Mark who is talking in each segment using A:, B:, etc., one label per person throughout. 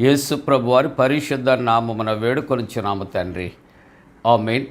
A: యేసు ప్రభు వారి పరిశుద్ధ నామమున వేడుకొనిచున్నాము తండ్రి.
B: ఆ మెయిన్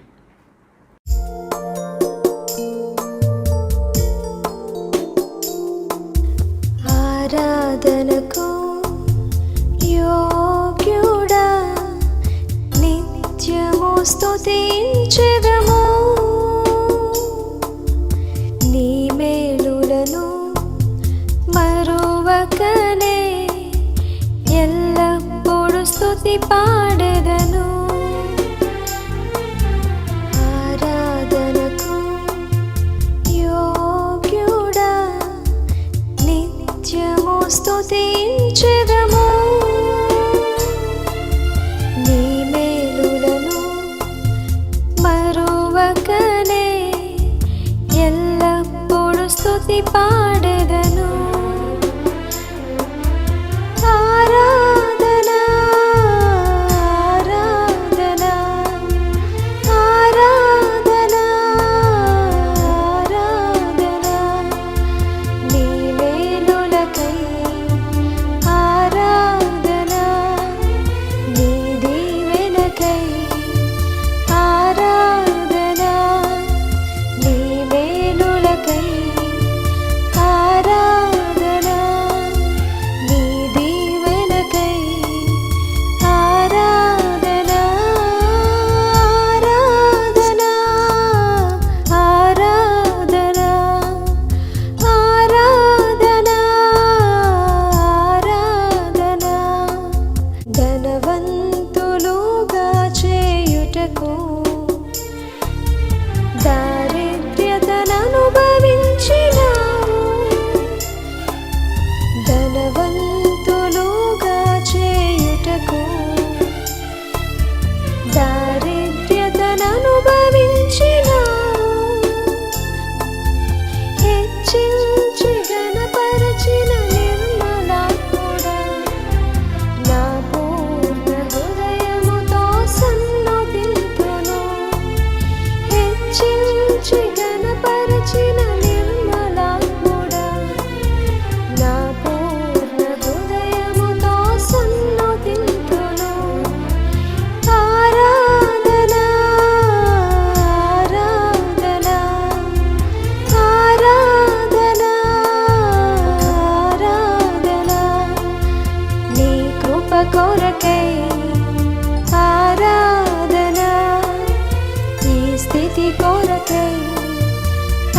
B: స్థితి కొరకై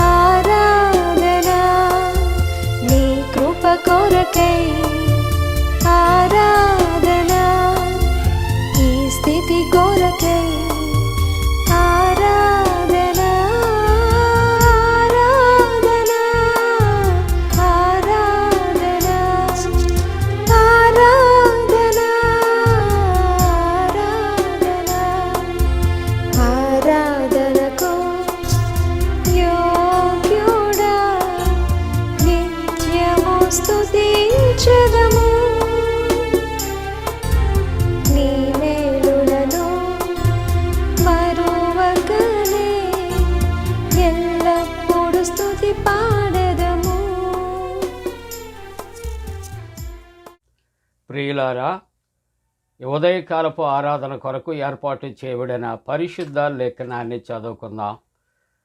B: ఆరాధన నీ కృప కొరకై
A: ఉదయకాలపు ఆరాధన కొరకు ఏర్పాటు చేయబడిన పరిశుద్ధ లేఖనాన్ని చదువుకుందాం.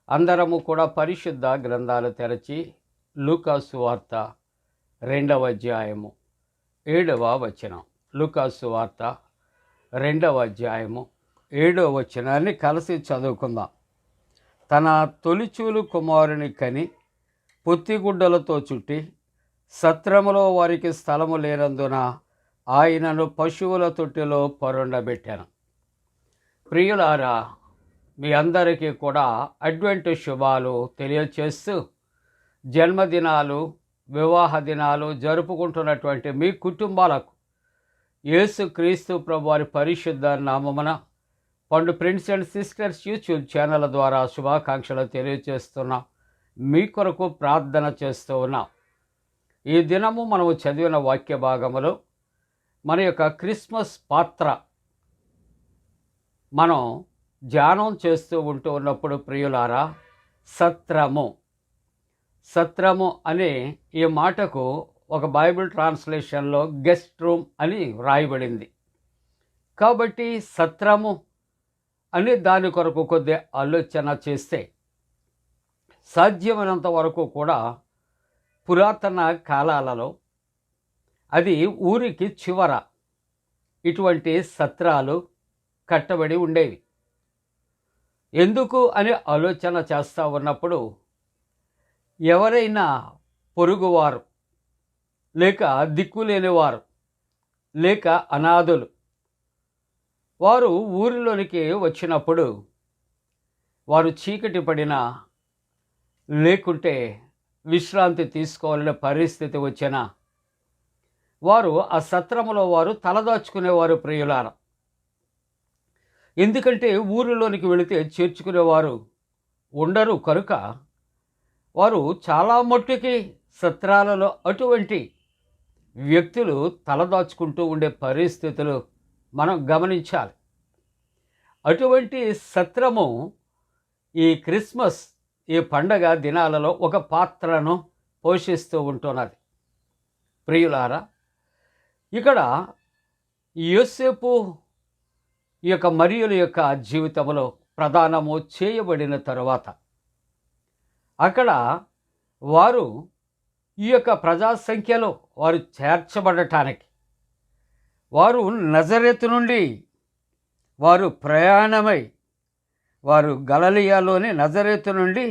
A: అందరము కూడా పరిశుద్ధ గ్రంథాలు తెరచి లూకాసు వార్త రెండవ అధ్యాయము ఏడవ వచనం. లూకాసు వార్త రెండవ అధ్యాయము ఏడవ వచనాన్ని కలిసి చదువుకుందాం. తన తొలిచూలు కుమారుని కని పొత్తిగుడ్డలతో చుట్టి సత్రములో వారికి స్థలము లేనందున ఆయనను పశువుల తొట్టిలో పరుండబెట్టాను. ప్రియులారా మీ అందరికీ కూడా అడ్వెంట్ శుభాలు తెలియచేస్తూ జన్మదినాలు వివాహ దినాలు జరుపుకుంటున్నటువంటి మీ కుటుంబాలకు యేసు క్రీస్తు ప్రభు వారి పరిశుద్ధ నామమున Pandu friends and sisters YouTube channel ద్వారా శుభాకాంక్షలు తెలియజేస్తున్నాం మీ కొరకు ప్రార్థన చేస్తూ ఉన్నాం. ఈ దినము మనము చదివిన వాక్య భాగములో మన యొక్క క్రిస్మస్ పాత్ర మనం ధ్యానం చేస్తూ ఉంటూ ఉన్నప్పుడు ప్రియులారా సత్రము. సత్రము అనే ఈ మాటకు ఒక బైబిల్ ట్రాన్స్లేషన్లో గెస్ట్ రూమ్ అని వ్రాయబడింది. కాబట్టి సత్రము అని దాని కొరకు కొద్ది ఆలోచన చేస్తే సాధ్యమైనంత వరకు కూడా పురాతన కాలాలలో అది ఊరికి చివర. ఇటువంటి సత్రాలు కట్టబడి ఉండేవి. ఎందుకు అని ఆలోచన చేస్తూ ఉన్నప్పుడు ఎవరైనా పొరుగువారు లేక దిక్కులేనివారు లేక అనాథులు వారు ఊరిలోనికి వచ్చినప్పుడు వారు చీకటి పడినా లేకుంటే విశ్రాంతి తీసుకోవాలనే పరిస్థితి వచ్చినా వారు ఆ సత్రములో వారు తలదాచుకునేవారు ప్రియులార. ఎందుకంటే ఊరిలోనికి వెళితే చేర్చుకునేవారు ఉండరు కనుక వారు చాలా మట్టుకి సత్రాలలో అటువంటి వ్యక్తులు తలదాచుకుంటూ ఉండే పరిస్థితులు మనం గమనించాలి. అటువంటి సత్రము ఈ క్రిస్మస్ ఈ పండగ దినాలలో ఒక పాత్రను పోషిస్తూ ఉంటున్నది. ప్రియులారా ఇక్కడ యోసేపు ఈ యొక్క మరియుల యొక్క జీవితంలో ప్రధానము చేయబడిన తరువాత అక్కడ వారు ఈ యొక్క ప్రజా సంఖ్యలో వారు చేర్చబడటానికి వారు నజరెత్ నుండి వారు ప్రయాణమై వారు గలలియాలోని నజరెత్ నుండి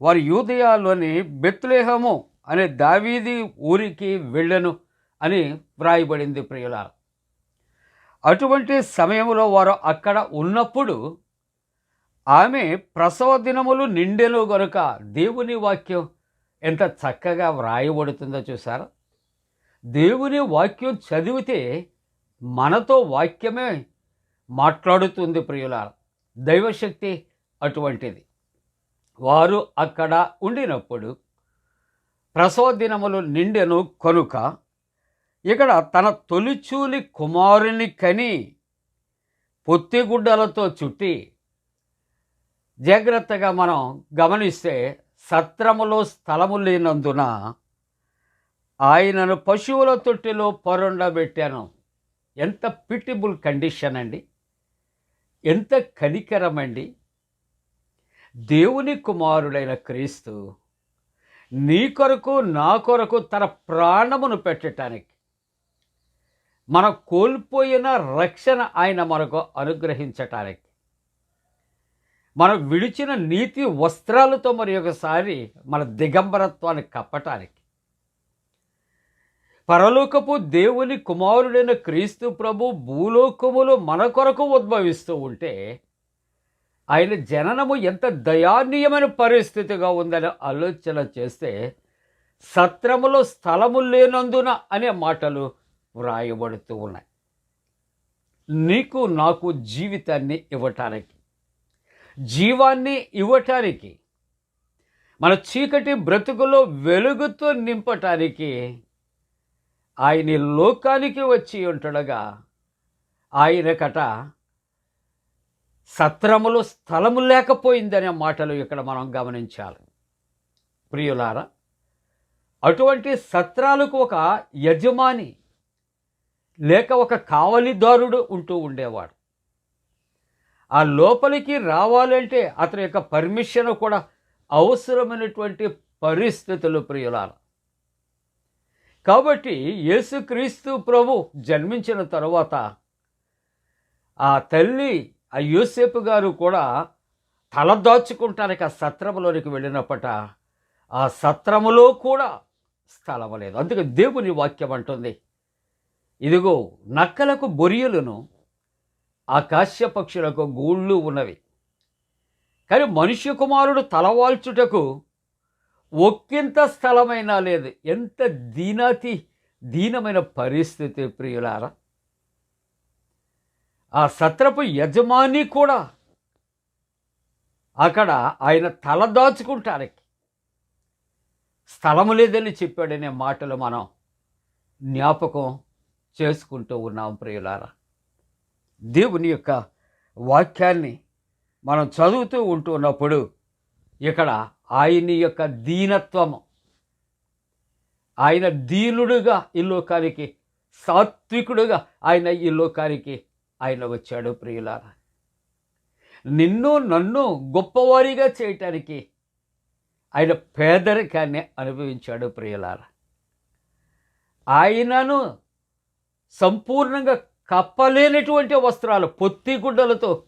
A: వారు యూదయాలోని బెత్లేహము అనే దావీది ఊరికి వెళ్ళను. అని వ్రాయబడింది ప్రియుల అటువంటి సమయంలో వారు అక్కడ ఉన్నప్పుడు ఆమె ప్రసవ దినములు నిండెను గనుక దేవుని వాక్యం ఎంత చక్కగా వ్రాయబడుతుందో చూసారా దేవుని వాక్యం చదివితే మనతో వాక్యమే మాట్లాడుతుంది ప్రియుల దైవశక్తి అటువంటిది. వారు అక్కడ ఉండినప్పుడు ప్రసవ దినములు నిండెను కనుక ఇక్కడ తన తొలిచూలి కుమారుని కని పొత్తిగుడ్డలతో చుట్టి జాగ్రత్తగా మనం గమనిస్తే సత్రములో స్థలము లేనందున ఆయనను పశువుల తొట్టిలో పొరుండబెట్టాను. ఎంత పిటిబుల్ కండిషన్ అండి. ఎంత కనికరమండి దేవుని కుమారుడైన క్రీస్తు నీ కొరకు నా కొరకు తన ప్రాణమును పెట్టడానికి మనం కోల్పోయిన రక్షణ ఆయన మనకు అనుగ్రహించటానికి. మనం విడిచిన నీతి వస్త్రాలతో మరి ఒకసారి మన దిగంబరత్వాన్ని కప్పటానికి. పరలోకపు దేవుని కుమారుడైన క్రీస్తు ప్రభు భూలోకములో మన కొరకు ఉద్భవిస్తూ ఉంటే ఆయన జననము ఎంత దయానీయమైన పరిస్థితిగా ఉందని ఆలోచన చేస్తే సత్రములో స్థలము లేనందున అనే మాటలు వ్రాయబడుతూ ఉన్నాయి. నీకు నాకు జీవితాన్ని ఇవ్వటానికి జీవాన్ని ఇవ్వటానికి మన చీకటి బ్రతుకులో వెలుగుతో నింపటానికి ఆయన లోకానికి వచ్చి ఉంటుండగా ఆయనకట సత్రములో స్థలము లేకపోయిందనే మాటలు ఇక్కడ మనం గమనించాలి. ప్రియులారా అటువంటి సత్రాలకు ఒక యజమాని లేక ఒక కావలిదారుడు ఉంటూ ఉండేవాడు. ఆ లోపలికి రావాలంటే అతని యొక్క పర్మిషన్ కూడా అవసరమైనటువంటి పరిస్థితులు ప్రియులాల కాబట్టి యేసుక్రీస్తు ప్రభు జన్మించిన తరువాత ఆ తల్లి ఆ యూసేపు గారు కూడా తలదాచుకుంటానికి ఆ సత్రములోనికి వెళ్ళినప్పట ఆ సత్రములో కూడా స్థలము లేదు. అందుకే దేవుని వాక్యం అంటుంది. ఇదిగో నక్కలకు బొరియలును ఆకాశ్య పక్షులకు గూళ్ళు ఉన్నవి. కానీ మనుష్య కుమారుడు తలవాల్చుటకు ఒక్కింత స్థలమైనా లేదు. ఎంత దీనాతి దీనమైన పరిస్థితి ప్రియులారా. ఆ సత్రపు యజమాని కూడా అక్కడ ఆయన తల దాచుకుంటానికి స్థలము లేదని చెప్పాడనే మాటలు మనం జ్ఞాపకం చేసుకుంటూ ఉన్నాం ప్రియులారా. దేవుని యొక్క వాక్యాన్ని మనం చదువుతూ ఉంటున్నప్పుడు ఇక్కడ ఆయన యొక్క దీనత్వము ఆయన దీనుడుగా ఈ లోకానికి సాత్వికుడుగా ఆయన ఈ లోకానికి ఆయన వచ్చాడు ప్రియులారా. నిన్ను నన్ను గొప్పవారిగా చేయటానికి ఆయన పేదరికాన్ని అనుభవించాడు ప్రియులారా. ఆయనను సంపూర్ణంగా కప్పలేనటువంటి వస్త్రాలు పొత్తి గుడ్డలతో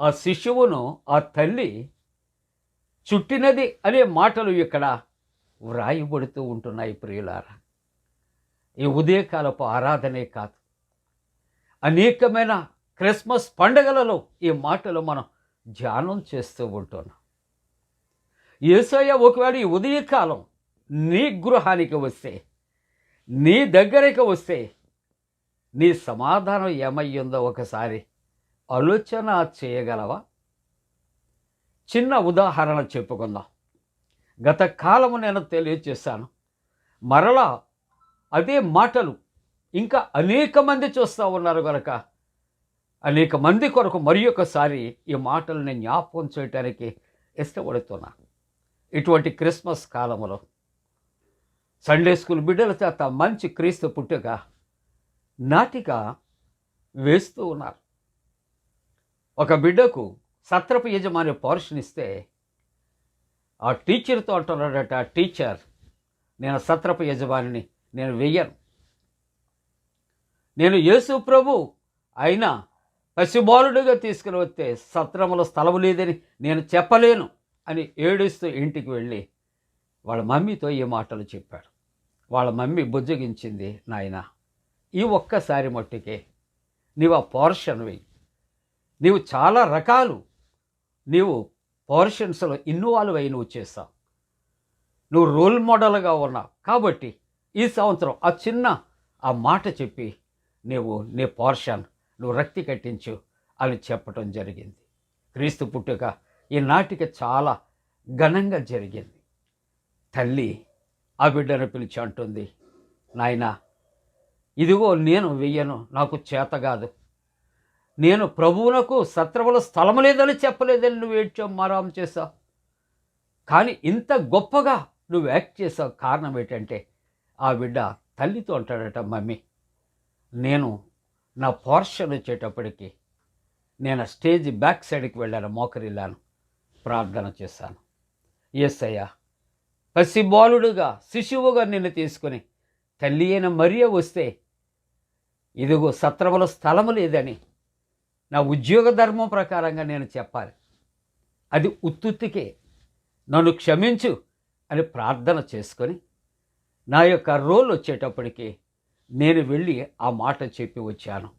A: ఆ శిశువును ఆ తల్లి చుట్టినది అనే మాటలు ఇక్కడ వ్రాయబడుతూ ఉంటున్నాయి ప్రియులారా. ఈ ఉదయకాలపు ఆరాధనే కాదు. అనేకమైన క్రిస్మస్ పండగలలో ఈ మాటలు మనం ధ్యానం చేస్తూ ఉంటున్నాం. ఏసయ్య ఒకవేళ ఈ ఉదయకాలం నీ గృహానికి వస్తే నీ దగ్గరికి వస్తే నీ సమాధానం ఏమయ్యిందో ఒకసారి ఆలోచన చేయగలవా? చిన్న ఉదాహరణ చెప్పుకుందాం. గత కాలము నేను తెలియచేశాను. మరలా అదే మాటలు ఇంకా అనేక మంది చూస్తూ ఉన్నారు కనుక అనేక మంది కొరకు మరి ఒకసారి ఈ మాటల్ని జ్ఞాపకం చేయటానికి ఇష్టపడుతున్నాను ఇటువంటి క్రిస్మస్ కాలంలో సండే స్కూల్ బిడ్డల చేత మంచి క్రీస్తు పుట్టుక నాటిక వేస్తూ ఉన్నారు. ఒక బిడ్డకు సత్రపు యజమాని పౌరుషనిస్తే ఆ టీచర్తో అంటున్నాడట ఆ టీచర్ నేను సత్రపు యజమానిని నేను వెయ్యను. నేను యేసు ప్రభు అయినా పసిబాలుడుగా తీసుకుని వస్తే సత్రములో స్థలము లేదని నేను చెప్పలేను అని ఏడుస్తూ ఇంటికి వెళ్ళి వాళ్ళ మమ్మీతో ఈ మాటలు చెప్పాడు. వాళ్ళ మమ్మీ బుజ్జగించింది నాయనా ఈ ఒక్కసారి మట్టుకే నీవు ఆ పోర్షన్ నీవు చాలా రకాలు నీవు పోర్షన్స్లో ఇన్వాల్వ్ అయి నువ్వు చేస్తావు. నువ్వు రోల్ మోడల్గా ఉన్నావు. కాబట్టి ఈ సంవత్సరం ఆ చిన్న ఆ మాట చెప్పి నీవు నీ పోర్షన్ నువ్వు రక్తి కట్టించు అని చెప్పటం జరిగింది. క్రీస్తు పుట్టుక ఈ చాలా ఘనంగా జరిగింది. తల్లి ఆ బిడ్డను పిలిచి అంటుంది నాయనా ఇదిగో నేను వెయ్యను నాకు చేత కాదు. నేను ప్రభువునకు శత్రువుల స్థలం లేదని చెప్పలేదని నువ్వు ఏడ్చావు మారాం చేశావు. కానీ ఇంత గొప్పగా నువ్వు యాక్ట్ చేసావు కారణం ఏంటంటే ఆ బిడ్డ తల్లితో అంటాడట మమ్మీ నేను నా పోర్షన్ వచ్చేటప్పటికి నేను స్టేజ్ బ్యాక్ సైడ్కి వెళ్ళాను మోకరిల్లాను ప్రార్థన చేశాను. ఎస్ అయ్యా పసిబాలుడుగా శిశువుగా నిన్ను తీసుకుని తల్లి అయిన మరియ వస్తే ఇదిగో సత్రములో స్థలము లేదని. నా ఉద్యోగ ధర్మం ప్రకారంగా నేను చెప్పాలి. అది ఉత్తుత్తికే. నన్ను క్షమించు అని ప్రార్థన చేసుకొని నా యొక్క రోల్ వచ్చేటప్పటికి నేను వెళ్ళి ఆ మాట చెప్పి వచ్చాను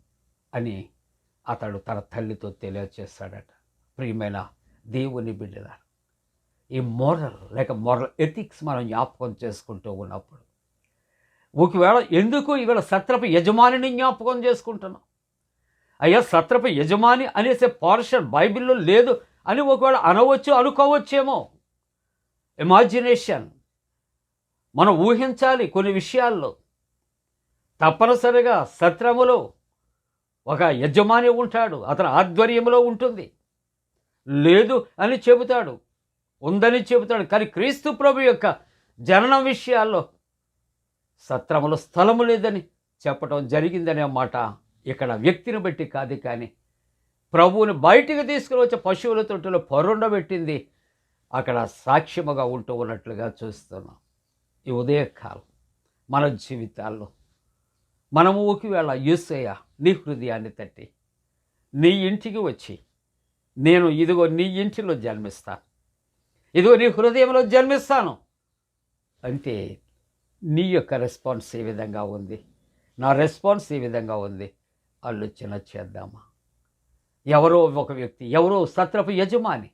A: అని అతడు తన తల్లితో తెలియచేస్తాడట. ప్రియమైన దేవుని బిడ్డల ఈ మోరల్ లేక మోరల్ ఎథిక్స్ మనం జ్ఞాపకం చేసుకుంటూ ఉన్నప్పుడు ఒకవేళ ఎందుకు ఇవాళ సత్రపు యజమానిని జ్ఞాపకం చేసుకుంటున్నాం? అయ్యా సత్రపు యజమాని అనేసే పోర్షన్ బైబిల్లో లేదు అని ఒకవేళ అనవచ్చు అనుకోవచ్చేమో. ఇమాజినేషన్ మనం ఊహించాలి కొన్ని విషయాల్లో. తప్పనిసరిగా సత్రములో ఒక యజమాని ఉంటాడు అతని ఆధ్వర్యంలో ఉంటుంది. లేదు అని చెబుతాడు ఉందని చెబుతాడు. కానీ క్రీస్తు ప్రభు యొక్క జననం విషయాల్లో సత్రములో స్థలము లేదని చెప్పటం జరిగిందనే మాట ఇక్కడ వ్యక్తిని బట్టి కాదు కానీ ప్రభువుని బయటికి తీసుకుని వచ్చే పశువుల తొట్టులో పొరుండబెట్టింది అక్కడ సాక్ష్యముగా ఉంటూ ఉన్నట్లుగా చూస్తున్నాం. ఈ ఉదయకాలం మన జీవితాల్లో మనము ఒకవేళ యూసయ్య నీ హృదయాన్ని తట్టి నీ ఇంటికి వచ్చి నేను ఇదిగో నీ ఇంటిలో జన్మిస్తాను ఇదిగో నీ హృదయంలో జన్మిస్తాను అంటే నీ యొక్క రెస్పాన్స్ ఏ విధంగా ఉంది? నా రెస్పాన్స్ ఏ విధంగా ఉంది? ఆలోచన చేద్దామా? ఎవరో ఒక వ్యక్తి ఎవరో సత్రపు యజమాని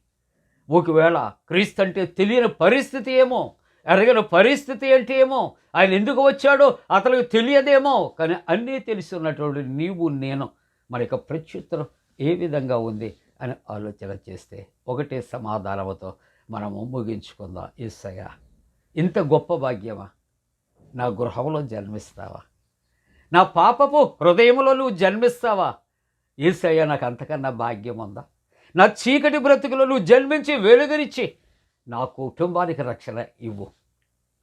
A: ఒకవేళ క్రీస్తు అంటే తెలియని పరిస్థితి ఏమో ఎరగని పరిస్థితి అంటే ఏమో ఆయన ఎందుకు వచ్చాడో అతనికి తెలియదేమో కానీ అన్నీ తెలిసి ఉన్నటువంటి నీవు నేను మన యొక్క ప్రత్యుత్తరం ఏ విధంగా ఉంది అని ఆలోచన చేస్తే ఒకటే సమాధానంతో మనము ముగించుకుందాం. ఈసయ ఇంత గొప్ప భాగ్యమా? నా గృహంలో జన్మిస్తావా? నా పాపపు హృదయంలో నువ్వు జన్మిస్తావా? ఏసయ్యా నాకు అంతకన్నా భాగ్యం ఉందా? నా చీకటి బ్రతుకులో నువ్వు జన్మించి వెలుగునిచ్చి నా కుటుంబానికి రక్షణ ఇవ్వు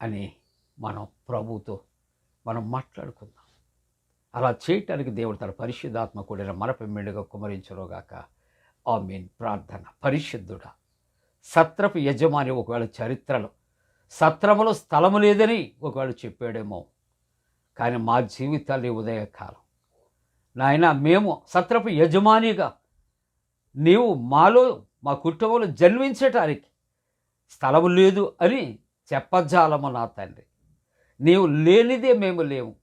A: అని మనం ప్రభుతో మనం మాట్లాడుకుందాం. అలా చేయటానికి దేవుడు తన పరిశుద్ధాత్మ కూడిన మనపెమ్మిడిగా కుమరించరోగాక ఆ మీన్ ప్రార్థన. పరిశుద్ధుడా సత్రపు యజమాని ఒకవేళ చరిత్రలో సత్రములో స్థలము లేదని ఒకవేళ చెప్పాడేమో. కానీ మా జీవితాలు ఉదయకాలం. నాయన మేము సత్రపు యజమానిగా నీవు మాలో మా కుటుంబంలో జన్మించటానికి స్థలము లేదు అని చెప్పజాలము నా తండ్రి. నీవు లేనిదే మేము లేవు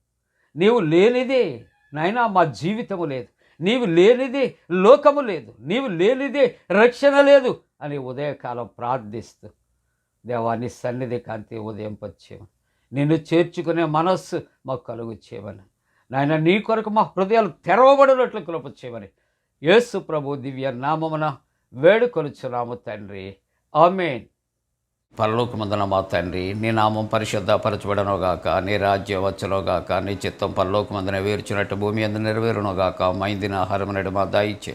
A: నీవు లేనిదే నాయనా మా జీవితము లేదు. నీవు లేనిదే లోకము లేదు. నీవు లేనిదే రక్షణ లేదు అని ఉదయకాలం ప్రార్థిస్తూ దేవాన్ని సన్నిధి కాంతి ఉదయం వచ్చేమని నిన్ను చేర్చుకునే మనస్సు మాకు కలుగు చేయమని. నాయన నీ కొరకు మా హృదయాలు తెరవబడినట్లు కృప చేయమని. యేసు ప్రభు దివ్య నామమున వేడుకొలుచున్నాము తండ్రి. ఆమెన్. పరలోకమందున మా తండ్రి నీ నామం పరిశుద్ధపరచబడనుగాక నీ రాజ్యం వచ్చునుగాక నీ చిత్తం పరలోకమందున వేర్చినట్టు భూమి అందు నెరవేరునుగాక మైందిన ఆహారమునడు మా దాయిచ్చే